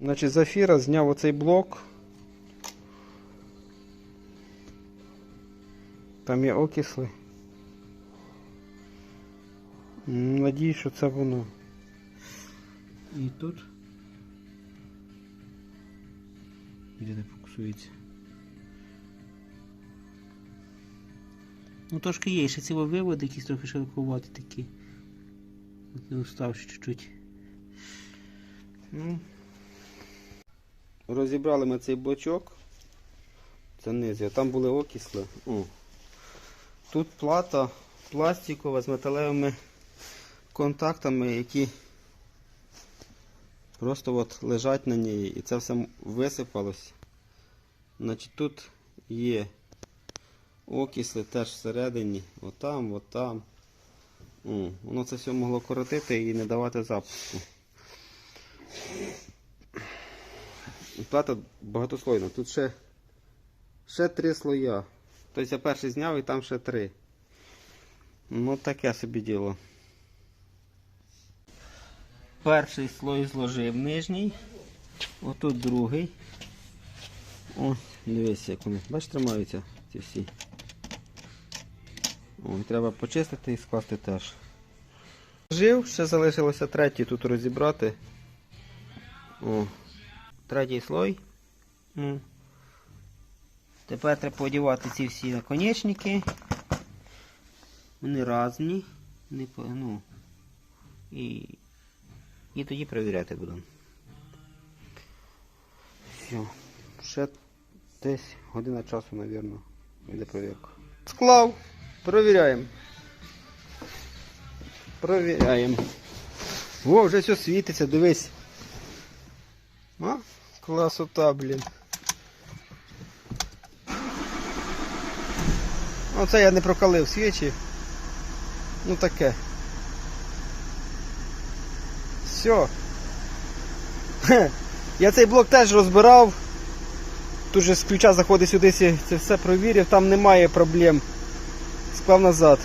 Значить, Зафіра зняв оцей блок. Там є окисли. Надіюсь, що це воно. І тут. Де не фокусується. Ну трошки є, ще ці виводи якісь трохи широкуваті такі. Не уставши чуть-чуть. Ну. Розібрали ми цей блочок. Це низ. Там були окисли. О. Тут плата пластикова з металевими контактами, які просто от лежать на ній. І це все висипалось. Значить, тут є окисли теж всередині. Отам, отам. О, воно це все могло коротити і не давати запуску. Плата багатослойна. Тут ще, ще три слоя. Тобто я перший зняв і там ще три. Ну таке собі діло. Перший слой зложив нижній. Отут другий. О, дивись, як вони. Бачиш, тримаються ці всі. О, треба почистити і скласти теж. Жив, ще залишилося третій тут розібрати. О, третій слой. Ну. Тепер треба подівати ці всі наконечники. Вони разні. Не, ну, і, і тоді перевіряти будемо. Все. Ще десь година часу, мабуть, йде перевірка. Склав. Провіряємо. Провіряємо. О, вже все світиться, дивись. А? Класота, блін. Оце я не прокалив свічі. Ну таке. Все. Я цей блок теж розбирав. Тут же з ключа заходить сюди, це все провірив, там немає проблем. Склав назад.